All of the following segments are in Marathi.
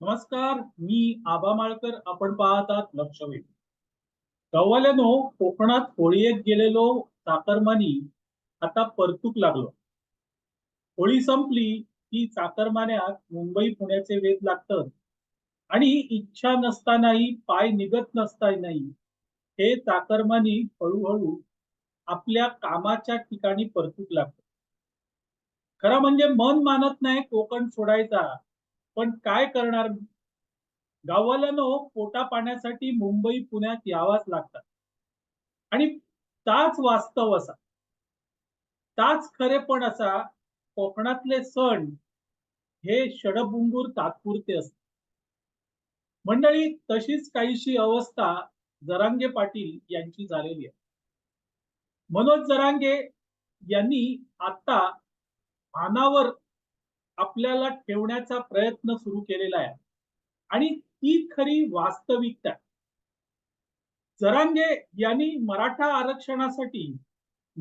नमस्कार मी आबा माळकर. आपण पाहतात लक्षवेध. गव्हाल्यानो कोकणात होळी एक गेलेलो चाकरमानी आता परतूक लागलो. होळी संपली की चाकरमान्यात मुंबई पुण्याचे वेध लागतात. आणि इच्छा नसतानाही पाय निघत नसतानाही हे चाकरमानी हळूहळू आपल्या कामाच्या ठिकाणी परतूक लागतात खरं म्हणजे मन मानत नाही कोकण सोडायचा. पण काय करणार? गाववाल्यानो पोटा पाण्यासाठी मुंबई पुण्यात यावाच लागतात. आणि ताच वास्तव असा. ताच खरेपण असा कोकणातले सण हे षडभुंगूर तात्पुरते असतात. मंडळी तशीच काहीशी अवस्था जरांगे पाटील यांची झालेली आहे. मनोज जरांगे यांनी आता भानावर आपल्याला ठेवण्याचा प्रयत्न सुरू केलेला आहे. आणि ती खरी वास्तविकता. जरांगे यांनी मराठा आरक्षणासाठी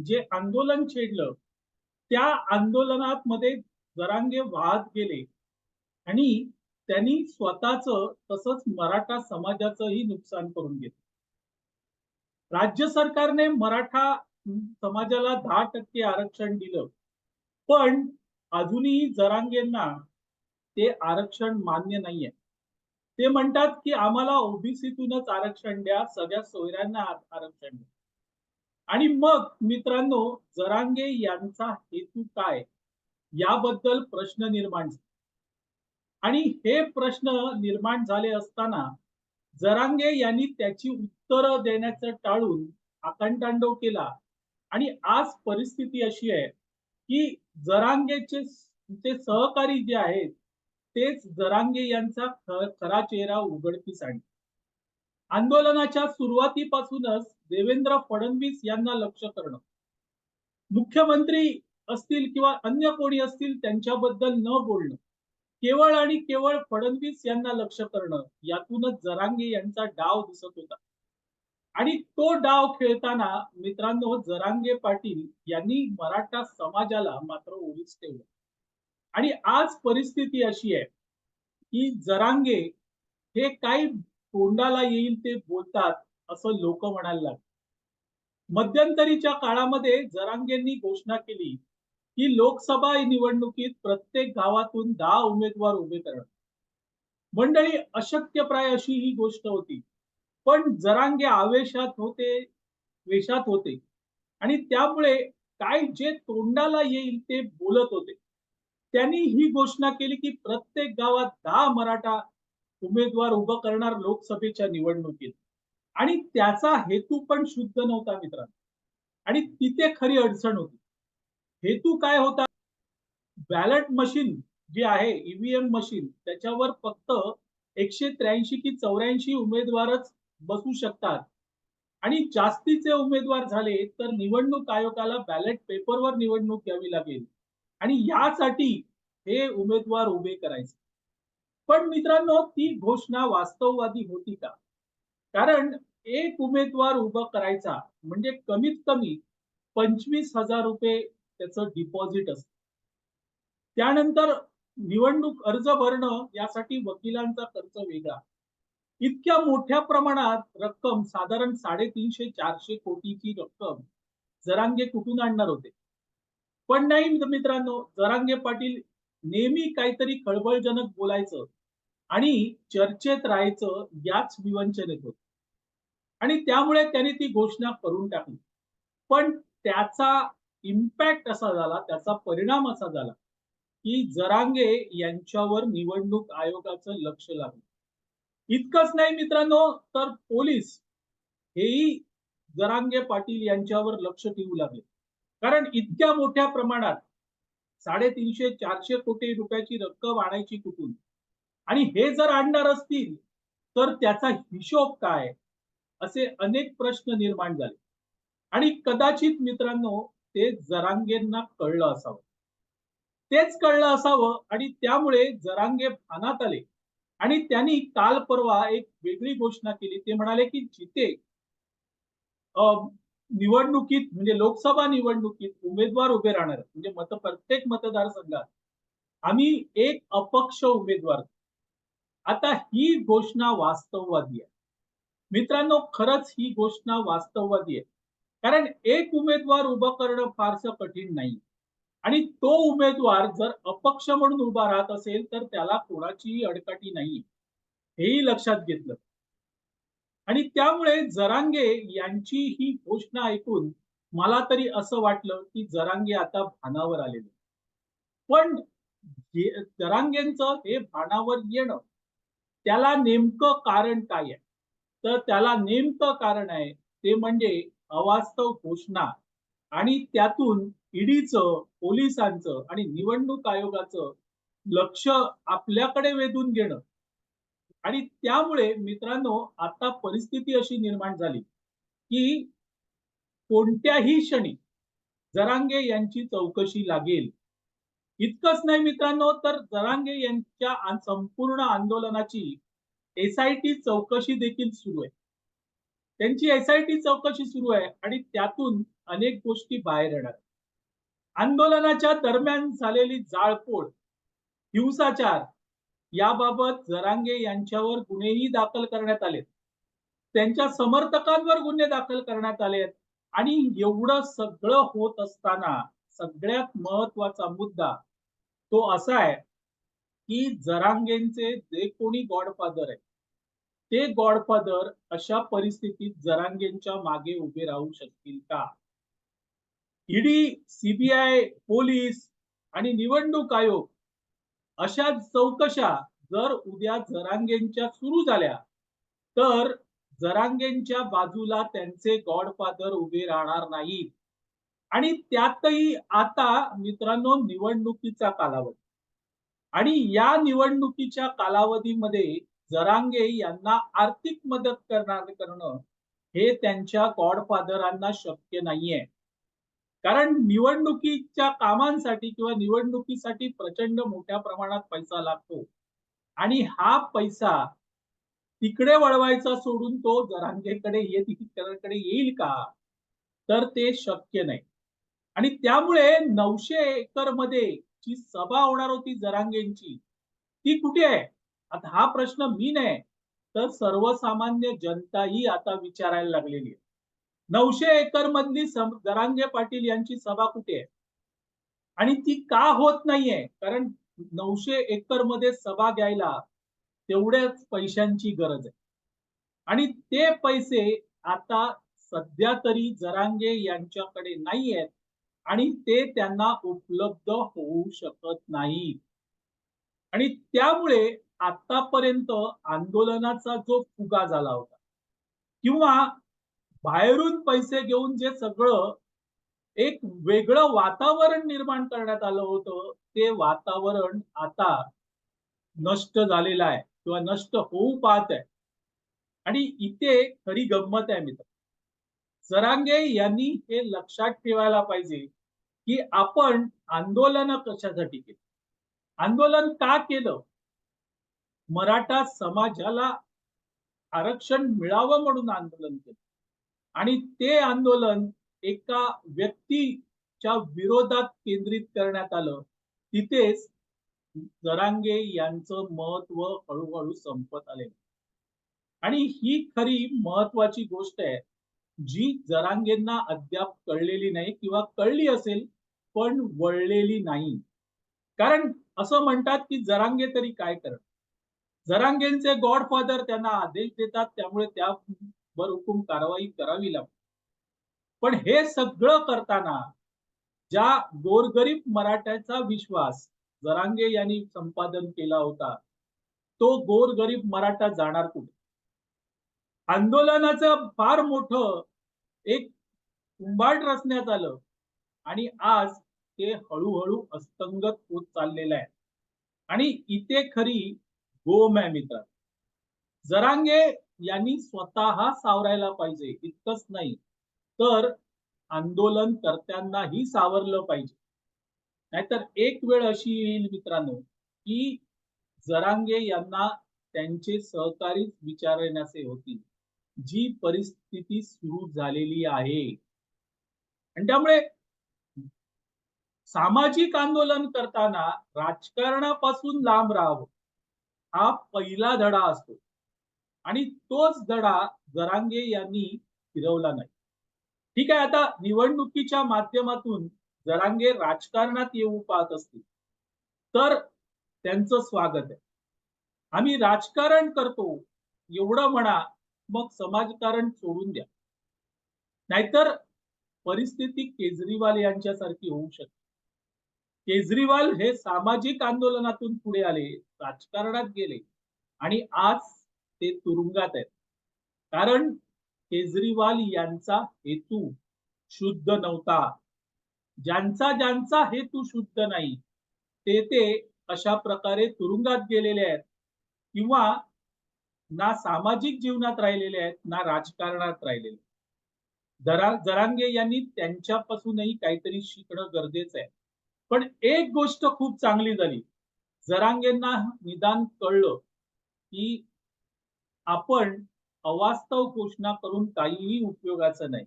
जे आंदोलन छेडलं त्या आंदोलनात मध्ये जरांगे वाहत गेले. आणि त्यांनी स्वतःच तसंच मराठा समाजाचंही नुकसान करून घेतलं. राज्य सरकारने मराठा समाजाला दहा टक्के आरक्षण दिलं. पण अजूनही जरांगेंना ते आरक्षण मान्य नाहीये. ते म्हणतात की आम्हाला ओबीसीतूनच आरक्षण द्या सगळ्या सोयऱ्यांना आरक्षण द्या. आणि मग मित्रांनो जरांगे यांचा हेतू काय? याबद्दल प्रश्न निर्माण झाले. आणि हे प्रश्न निर्माण झाले असताना जरांगे यांनी त्याची उत्तरं देण्याचं टाळून आकंटांडव केला. आणि आज परिस्थिती अशी आहे की जरांगेचे ते सहकारी जे आहेत तेच जरांगे यांचा खरा चेहरा उघडकीस आणि आंदोलनाच्या सुरुवातीपासूनच देवेंद्र फडणवीस यांना लक्ष करणं. मुख्यमंत्री असतील किंवा अन्य कोणी असतील त्यांच्याबद्दल न बोलणं केवळ आणि केवळ फडणवीस यांना लक्ष करणं यातूनच जरांगे यांचा डाव दिसत होता. आणि तो डाव खेळताना मित्रांनो जरांगे पाटील यांनी मराठा समाजाला मात्र ओलीस ठेवलं. आणि आज परिस्थिती अशी आहे की जरांगे हे काही तोंडाला येईल ते बोलतात असं लोक म्हणायला लागले. मध्यंतरीच्या काळामध्ये जरांगेंनी घोषणा केली की लोकसभा निवडणुकीत प्रत्येक गावातून दहा उमेदवार उभे करणं मंडळी अशक्यप्राय अशी ही गोष्ट होती. पण जरांगे आवेशात होते वेशात होते. आणि त्यामुळे काय जे तोंडाला येईल ते बोलत होते. त्यांनी ही घोषणा केली की प्रत्येक गावात दहा मराठा उमेदवार उभं करणार लोकसभेच्या निवडणुकीत. आणि त्याचा हेतू पण शुद्ध नव्हता मित्रांनो. आणि तिथे खरी अडचण होती. हेतू काय होता? बॅलेट मशीन जी आहे ईव्हीएम मशीन त्याच्यावर फक्त एकशे त्र्याऐंशी की चौऱ्याऐंशी उमेदवारच बसू शकतात. आणि जास्तीचे उमेदवार झाले तर निवडणूक आयोगाला बॅलेट पेपरवर निवडणूक घ्यावी लागेल. आणि यासाठी हे उमेदवार उभे करायचे. पण मित्रांनो ती घोषणा वास्तववादी होती का? कारण एक उमेदवार उभा करायचा म्हणजे कमीत कमी पंचवीस हजार रुपये त्याचं डिपॉझिट असत. त्यानंतर निवडणूक अर्ज भरणं यासाठी वकिलांचा खर्च वेगळा. इतक्या मोठ्या प्रमाणात रक्कम साधारण साडेतीनशे चारशे कोटीची रक्कम जरांगे कुठून आणणार होते? पण नाही मित्रांनो जरांगे पाटील नेहमी काहीतरी खळबळजनक बोलायचं आणि चर्चेत राहायचं याच विवंचनेत होत. आणि त्यामुळे त्यांनी ती घोषणा करून टाकली. पण त्याचा इम्पॅक्ट असा झाला त्याचा परिणाम असा झाला की जरांगे यांच्यावर निवडणूक आयोगाचं लक्ष लागलं. इतकंच नाही मित्रांनो तर पोलीस हेही जरांगे पाटील यांच्यावर लक्ष ठेवू लागले. कारण इतक्या मोठ्या प्रमाणात साडेतीनशे चारशे कोटी रुपयाची रक्कम आणायची कुठून? आणि हे जर आणणार असतील तर त्याचा हिशोब काय? असे अनेक प्रश्न निर्माण झाले. आणि कदाचित मित्रांनो ते जरांगेंना कळलं असावं. तेच कळलं असावं आणि त्यामुळे जरांगे भानात आले. आणि त्यांनी काल परवा एक वेगळी घोषणा केली. ते म्हणाले की जिथे अं, निवडणुकीत म्हणजे लोकसभा निवडणुकीत उमेदवार उभे राहणार म्हणजे मत प्रत्येक मतदारसंघात आम्ही एक अपक्ष उमेदवार. आता ही घोषणा वास्तववादी आहे. मित्रांनो खरंच ही घोषणा वास्तववादी आहे. कारण एक उमेदवार उभं करणं फारसं कठीण नाही. आणि तो उमेदवार जर अपक्ष म्हणून उभा राहत असेल तर त्याला कोणाचीही अडकाटी नाही. हेही लक्षात घेतलं. आणि त्यामुळे जरांगे यांची ही घोषणा ऐकून मला तरी असं वाटलं की जरांगे आता भानावर आलेले. पण जरांगेंचं हे भानावर येणं त्याला नेमकं कारण काय आहे? तर त्याला नेमकं कारण आहे ते म्हणजे अवास्तव घोषणा आणि त्यातून ईडीचं पोलिसांचं आणि निवडणूक आयोगाचं लक्ष आपल्याकडे वेधून घेणं. आणि त्यामुळे मित्रांनो आता परिस्थिती अशी निर्माण झाली की कोणत्याही क्षणी जरांगे यांची चौकशी लागेल. इतकंच नाही मित्रांनो तर जरांगे यांच्या संपूर्ण आंदोलनाची एसआयटी चौकशी देखील सुरू आहे. त्यांची एसआयटी चौकशी सुरू आहे आणि त्यातून अनेक गोष्टी बाहेर येणार आंदोलनाच्या दरम्यान झालेली जाळपोळ हिंसाचार याबाबत जरांगे यांच्यावर गुन्हेही दाखल करण्यात आले त्यांच्या समर्थकांवर गुन्हे दाखल करण्यात आले आणि एवढं सगळं होत असताना सगळ्यात महत्त्वाचा मुद्दा तो असा आहे की जरांगेंचे जे कोणी गॉडफादर आहे ते गॉडफादर अशा परिस्थितीत जरांगेंच्या मागे उभे राहू शकतील का? ईडी सीबीआय पोलीस आणि निवडणूक आयोग अशा चौकशा जर उद्या जरांगेंच्या सुरू झाल्या तर जरांगेंच्या बाजूला त्यांचे गॉडफादर उभे राहणार नाहीत आणि त्यातही आता मित्रांनो निवडणुकीचा कालावधी. आणि या निवडणुकीच्या कालावधीमध्ये जरांगे यांना आर्थिक मदत करणार करणं हे त्यांच्या गॉडफादरांना शक्य नाहीये. कारण निवडणुकीच्या कामांसाठी किंवा निवडणुकीसाठी प्रचंड मोठ्या प्रमाणात पैसा लागतो. आणि हा पैसा तिकडे वळवायचा सोडून तो जरांगेकडे येत येईल का? तर ते शक्य नाही. आणि त्यामुळे नऊशे एकरमध्ये जी सभा होणार होती जरांगेंची ती कुठे आहे? आता हा प्रश्न मी नाही तर सर्वसामान्य जनताही आता विचारायला लागलेली आहे. नऊशे एकर मधली जरांगे पाटील यांची सभा कुठे आहे? आणि ती का होत नाहीये? कारण नऊशे एकरमध्ये सभा घ्यायला तेवढ्याच पैशांची गरज आहे. आणि ते पैसे आता सध्या तरी जरांगे यांच्याकडे नाही आहेत आणि ते त्यांना उपलब्ध होऊ शकत नाही. आणि त्यामुळे आतापर्यंत आंदोलनाचा जो फुगा झाला होता किंवा बाहेरून पैसे घेऊन जे सगळं एक वेगळं वातावरण निर्माण करण्यात आलं होतं ते वातावरण आता नष्ट झालेलं आहे किंवा नष्ट होऊ पाहत आहे. आणि इथे खरी गंमत आहे मित्र. जरांगे यांनी हे लक्षात ठेवायला पाहिजे की आपण आंदोलन कशासाठी केली? आंदोलन का केलं? मराठा समाजाला आरक्षण मिळावं म्हणून आंदोलन केलं. आणि ते आंदोलन एका व्यक्तीच्या विरोधात केंद्रित करण्यात आलं. तिथेच जरांगे यांचं महत्त्व हळूहळू संपत आले. आणि ही खरी महत्वाची गोष्ट आहे जी जरांगेंना अद्याप कळलेली नाही किंवा कळली असेल पण वळलेली नाही. कारण असं म्हणतात की जरांगे तरी काय करत जरांगेंचे गॉडफादर त्यांना आदेश देतात त्यामुळे त्या हुकूम कारवाई करावी लागते पण हे सगळं करताना ज्या गोरगरीब मराठ्याचा विश्वास जरांगे यांनी संपादन केला होता तो गोरगरीब मराठा जाणार कुठे? आंदोलनाचं फार मोठं एक कुंभाट रचण्यात आलं आणि आज ते हळूहळू अस्तंगत होत चाललेलं आहे. आणि इथे खरी गोम आहे मित्र जरांगे यांनी स्वतः सावरायला पाहिजे इतकंच नाही. तर आंदोलन करत्यांनाही सावरलं पाहिजे. नाहीतर एक वेळ अशी येईल मित्रांनो की जरांगे यांना त्यांचे सहकारी विचारण्याचे होतील. जी परिस्थिती सुरू झालेली आहे. आणि त्यामुळे सामाजिक आंदोलन करताना राजकारणापासून लांब राहावं हा पहिला धडा असतो. आणि तोच दडा जरांगे यांनी फिरवला नाही. ठीक आहे आता निवडणुकीच्या माध्यमातून जरांगे राजकारणात येऊ पाहत असतील तर त्यांचं स्वागत आहे. आम्ही राजकारण करतो एवढं म्हणा मग समाजकारण सोडून द्या. नाहीतर परिस्थिती केजरीवाल यांच्यासारखी होऊ शकते. केजरीवाल हे सामाजिक आंदोलनातून पुढे आले राजकारणात गेले आणि आज ते तुरुंगात आहेत. कारण केजरीवाल यांचा हेतू शुद्ध नव्हता. ज्यांचा ज्यांचा हेतू शुद्ध नाही ते ते अशा प्रकारे तुरुंगात गेलेले आहेत. किंवा ना सामाजिक जीवनात राहिलेले आहेत ना राजकारणात राहिलेले जरा जरांगे यांनी त्यांच्यापासूनही काहीतरी शिकणं गरजेचं आहे. पण एक गोष्ट खूप चांगली झाली. जरांगेंना निदान कळलं की आपण अवास्तव घोषणा करून काहीही उपयोगाचं नाही.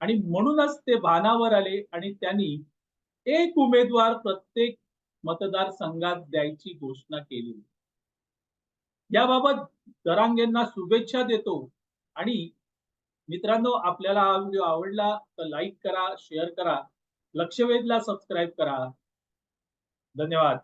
आणि म्हणूनच ते भानावर आले आणि त्यांनी एक उमेदवार प्रत्येक मतदारसंघात द्यायची घोषणा केली. याबाबत दरांगेंना शुभेच्छा देतो आणि मित्रांनो आपल्याला हा व्हिडिओ आवडला तर लाईक करा शेअर करा लक्षवेधला सबस्क्राईब करा. धन्यवाद.